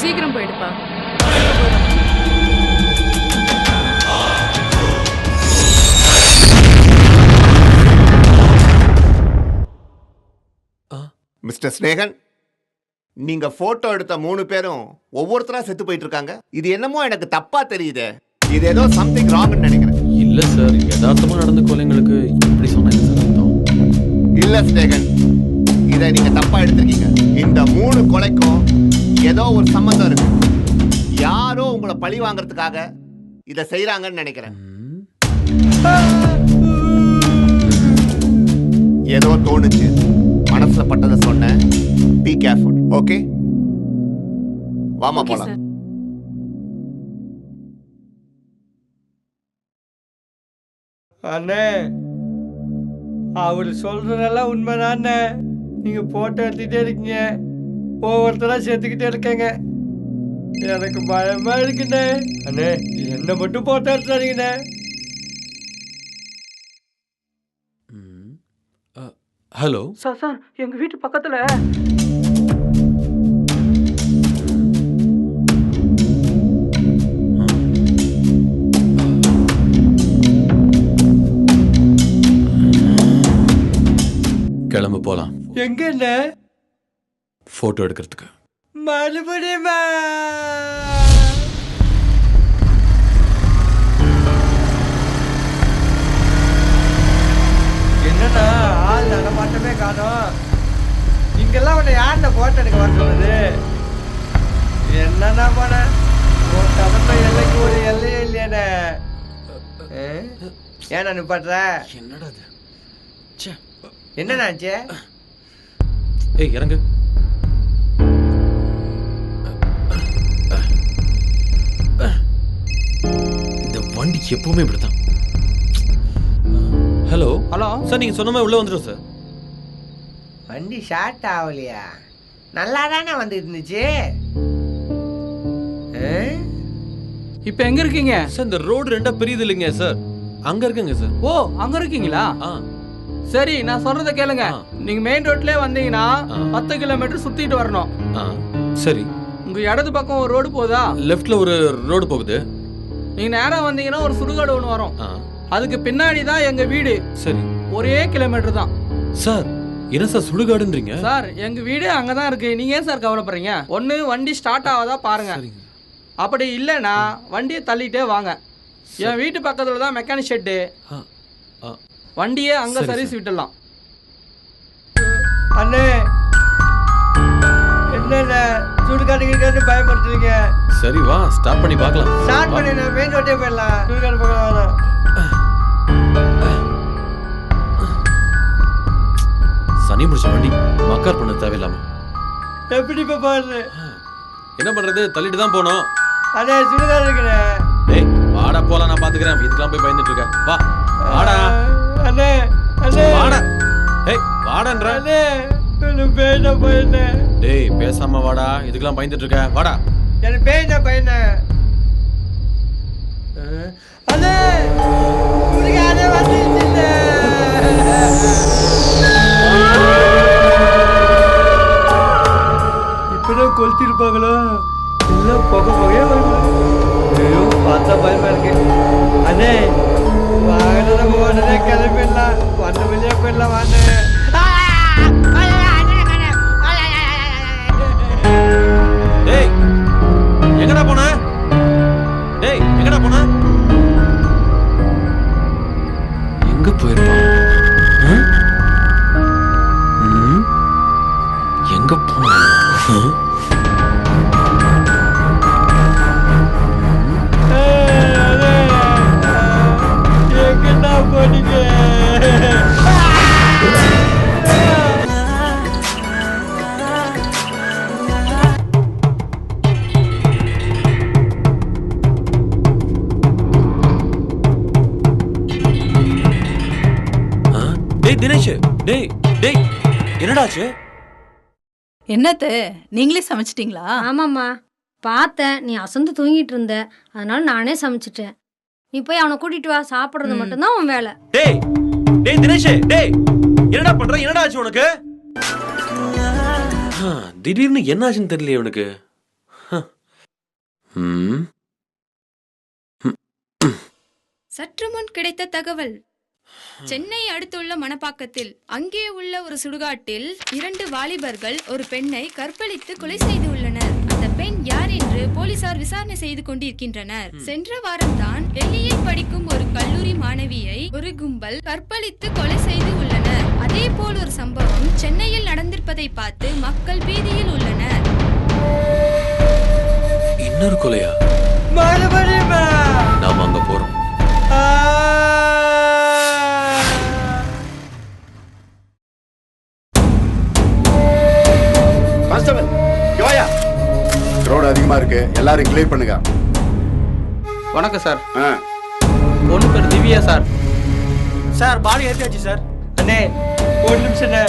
சீக்கிரம் போயிடுப்பா. மிஸ்டர் ஸ்னேகன் நீங்க போட்டோ எடுத்த மூணு பேரும் ஒவ்வொருத்தரா செத்து போயிட்டு இருக்காங்க இது என்னமோ எனக்கு தப்பா தெரியுதே. இது ஏதோ சம்திங் ராங்னு நினைக்கிறேன். இல்ல சார் யதார்த்தமா நடந்த கொலைங்களுக்கு இப்படி சொன்னாங்க சார் அர்த்தம்? இல்ல ஸ்னேகன் இதை நீங்க தப்பா எடுத்திருக்கீங்க. இந்த மூணு கொலைக்கும் ஏதோ ஒரு சம்மந்தம் இருக்கு. யாரோ உங்களை பழி வாங்குறதுக்காக இதை செய்றாங்கன்னு நினைக்கிறேன். ஏதோ தோணுச்சு. மனசுல பட்டதை சொன்னேன். பி கேர்ஃபுல் ஓகே வாமா போலாம். அண்ணே அவர் சொல்றதெல்லாம் உண்மைதானே நீங்க போட்டோ எடுத்துக்கிட்டே இருக்கீங்க. ஒவ்வொருத்தரா சேர்த்துக்கிட்டே இருக்கேங்க. எனக்கு பயமா இருக்குண்ணே. அண்ணே என்ன மட்டும் போட்டோ எடுத்துறீங்கண்ணே ஹலோ? சார் சார் எங்க வீட்டு பக்கத்துல. கிளம்பு போலாம். எங்கண்ணே? போட்டோ எடுக்கிறதுக்கு. மறுபடியுமா என்னண்ணா ஆள் நடமாட்டமே காணோம். இங்கெல்லாம் உன்னை யார்கிட்ட போட்டோ எடுக்க வர சொன்னது? என்னண்ணா பண்ண உன் எல்லைக்கு ஒரு எல்லையே இல்லையானே ஏன்னா நிப்பாட்டுற? என்னடா இது? ச்சே. என்னண்ணாச்சு ஏய் இறங்கு. வண்டி எப்பவுமே இப்படித்தான். ஹலோ ஹலோ சார் நீங்க சொன்ன மாதிரி உள்ள வந்துடும் சார் வண்டி ஷார்ட் ஆகலையா? நல்லா தானே வந்துட்டு இருந்துச்சு? இப்போ எங்க இருக்கீங்க? சார் இந்த ரோடு ரெண்டா பிரியுது இல்லைங்க சார் அங்க இருக்குங்க சார் ஓ அங்க இருக்கீங்களா? ஆ. சரி நான் சொல்றத கேளுங்க. நீங்க மெயின் ரோட்லயே வந்தீங்கன்னா. பத்து கிலோமீட்டர் சுத்திட்டு வரணும். ஆ. சரி. உங்க இடது பக்கம் ஒரு ரோடு போதா? லெஃப்ட்ல ஒரு ரோடு போகுது. நீங்க நேரா வந்தீங்கன்னா ஒரு சுடுகாடு ஒன்று வரும். அதுக்கு பின்னாடி தான் எங்க வீடு. சரி. ஒரே கிலோமீட்டர் தான். சார் என்ன சார் சுடுகாடுன்றீங்க? சார் எங்க வீடு அங்கதான் இருக்கு. நீங்க ஏன் சார் கவலைப்படுறீங்க? ஒண்ணு வண்டி ஸ்டார்ட் ஆகாதா பாருங்க. அப்படி இல்லைன்னா வண்டியை தள்ளிட்டே வாங்க. என் வீட்டு பக்கத்துல தான் மெக்கானிக் ஷெட்டு வண்டியே அங்க சரி, சர்வீஸ் சார். விட்டுடலாம். அண்ணே என்னண்ண சுடுகாடு கிடுக்காடு பயப்படுத்துறீங்க சரி வா. ஸ்டார்ட் பண்ணி பார்க்கலாம். ஸ்டார்ட். பண்ணி நான் மெயின் ரோட்டே போயிடலாம். சுடுகாடு பக்கம் வேணாம் சனி முடிச்ச வண்டி மக்கார் பண்ண தேவையில்லாம. எப்படி இப்போ பாரு? என்ன பண்றது? தள்ளிட்டு தான் போனோம். அண்ணே சுடுகாடு இருக்குண்ணே டேய் வாடா போலாம் நான் பாத்துக்கிறேன். இதுக்கெல்லாம் போய் பயந்துட்டு இருக்க வா. வாடா. அண்ணே அண்ணே. வாடா. ஏய் வாடான்ற. அண்ணே பேய்னா பையனே டேய் பேசாம வாடா. இதுக்கெல்லாம் பயந்துட்டு இருக்க வாடா எனக்கு பேய்னா பையனே அண்ணே சுடுகாடே வந்துருச்சுண்ணே இப்பதான் கொளுத்திருப்பாங்களோ? எல்லாம் புகை புகையா ஐயோ பார்த்தா பயமா இருக்கு. அண்ணே வாங்கின போனதே கிளம்பிடலாம். வந்த வெளியே போயிடலாம் வாண்ணே. தினேஷ் டேய் டேய் என்னடாச்சு? என்னத்து நீங்களே சமைச்சிட்டீங்களா? ஆமாம்மா. பார்த்தேன் நீ அசந்து தூங்கிட்டு இருந்த. அதனால நானே சமைச்சிட்டேன். நீ போய் அவனை கூட்டிட்டு வா சாப்பிட்றது. மட்டும்தான் உன் வேலை. டேய் டேய் தினேஷ் டேய் என்னடா பண்ற என்னடா ஆச்சு உனக்கு திடீர்னு என்னாச்சுன்னு தெரியலையே உனக்கு. ஹ. ம். சற்று முன் கிடைத்த தகவல். சென்னை அடுத்துள்ள மணப்பாக்கத்தில் அங்கே உள்ள ஒரு சுடுகாட்டில் இரண்டு வாலிபர்கள் ஒரு பெண்ணை கற்பழித்து கொலை செய்து உள்ளனர் அந்த பெண் யார் என்று போலீசார் விசாரணை செய்து கொண்டிருக்கின்றனர். சென்ற வாரம்தான் டெல்லியில் படிக்கும் ஒரு கல்லூரி மாணவியை ஒரு கும்பல் கற்பழித்து கொலை செய்து உள்ளனர். அதே போல் ஒரு சம்பவம் சென்னையில் நடந்திருப்பதை பார்த்து மக்கள் பீதியில் உள்ளனர். இன்னொரு கொலையா? எல்லாரும் கிளியர் பண்ணுங்க. வணக்கம் சார். ஆ, பொண்ணு பேர் திவ்யா சார். சார் பாடி ஏற்றியாச்சு சார். அண்ணே ஒரு நிமிஷண்ணே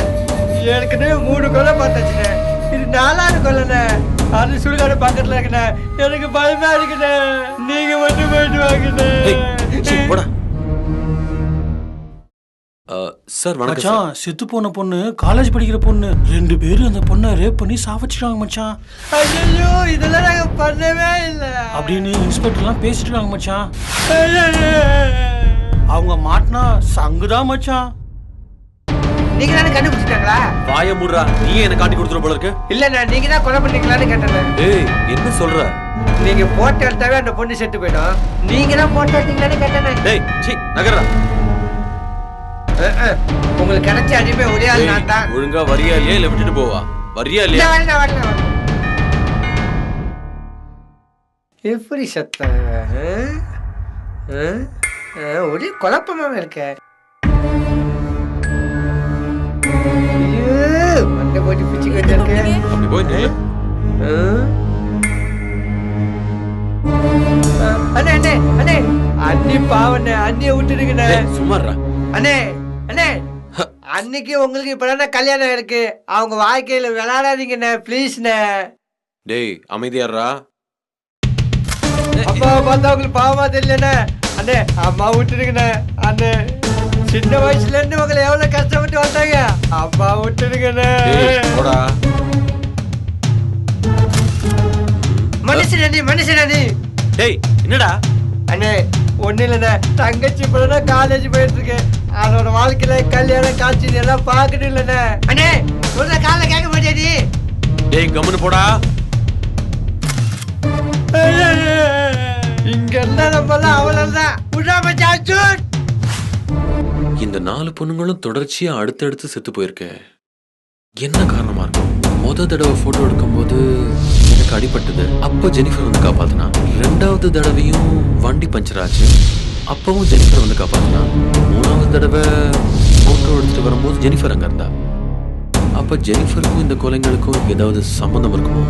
ஏற்கனவே மூணு கொலை பார்த்தாச்சுண்ணே. இது நாலாவது கொலைண்ணே. அது சுடுகாடு பக்கத்துல இருக்குண்ணே. எனக்கு பயமா இருக்குண்ணே. நீங்க மட்டும் போயிட்டு ஆ, சார் வணக்கம் செத்து போன பொண்ணு காலேஜ் படிக்கிற பொண்ணு. ரெண்டு பேரும் அந்த பொண்ணை ரேப் பண்ணி சாவச்சிட்டாங்க மச்சான். ஐயோ இதெல்லாம் நாங்க பண்ணவே இல்லை. அப்படின்னு இன்ஸ்பெக்டர்லாம் பேசிட்டு இருக்காங்க மச்சான். அவங்க மாட்டினா சங்குதான் மச்சான். நீங்க தானே கண்டுபிடிச்சிட்டாங்களா? வாய மூடுறா. நீயே என்ன காட்டி கொடுத்துற போல இருக்கு. இல்லண்ணா நீங்க தான் கொலை பண்ணீங்களான்னு கேட்டேன் ஏய் என்ன சொல்ற? நீங்க போட்டு எடுத்தாவே அந்த பொண்ணு செத்து போயிடும். நீங்க தான் போட்டு எடுத்தீங்களான்னு கேட்டேன் டேய் சீ நகர்றா. உங்களுக்கு கிடைச்ச அடிமை ஒரே ஆள் நான் தான். ஒழுங்கா வரியா இல்லையா? இல்ல விட்டுட்டு போவா. வரியா இல்ல, இல்லையா வரல, வரல, வரல. எப்படி சத்தம் ஒரே குழப்பமாவே இருக்க. மண்டை போட்டு பிச்சுக்கு வச்சிருக்கேன். அண்ணே அண்ணே அண்ணே. அண்ணி பாவண்ணே அண்ணிய விட்டுடுங்கண்ணே. இருடா. அண்ணே அண்ணே அன்னைக்கு உங்களுக்கு இப்பதான் கல்யாணம் இருக்கு? அவங்க வாழ்க்கையில விளையாடாதீங்கண்ணே ப்ளீஸ்ண்ணே டேய் அமைதியாடுறா அப்பா பார்த்தா உங்களுக்கு பாவமா தெரியலண்ணே. அண்ணே அம்மா விட்டுடுங்கண்ணே. அண்ணே சின்ன வயசுல இருந்து உங்களை எவ்வளவு கஷ்டப்பட்டு வந்தாங்க அம்மா போடா மனுஷன் நீ மனுஷன் நீ டேய் என்னடா? அண்ணே ஒண்ணு இல்லைண்ணே. தங்கச்சி இப்பதான் காலேஜ் போயிட்டு இருக்கு அதோட வாழ்க்கையில கல்யாணம் காட்சி எல்லாம் பார்க்கணும் இல்லைண்ணே. அண்ணே சொல்ற காலைல கேட்க மாட்டியா நீ டேய் கம்முன்னு போடா. இங்க இருந்தா நம்ம எல்லாம் அவ்வளவுதான் விடாம சாச்சு இந்த நாலு பொண்ணுங்களும் தொடர்ச்சியா அடுத்தடுத்து செத்து போயிருக்க. என்ன காரணமா இருக்கும்? முத தடவை போட்டோ எடுக்கும்போது எனக்கு அடிபட்டது. அப்போ ஜெனிஃபர் வந்து காப்பாத்தினா. ரெண்டாவது தடவையும் வண்டி பஞ்சர் ஆச்சு. அப்பவும் ஜெனிஃபர் வந்து காப்பாத்தினா? மூணாவது தடவை போட்டோ எடுத்துட்டு வரும்போது ஜெனிஃபர் அங்க இருந்தா. அப்ப ஜெனிஃபருக்கும் இந்த கொலைங்களுக்கும் ஏதாவது சம்பந்தம் இருக்குமோ?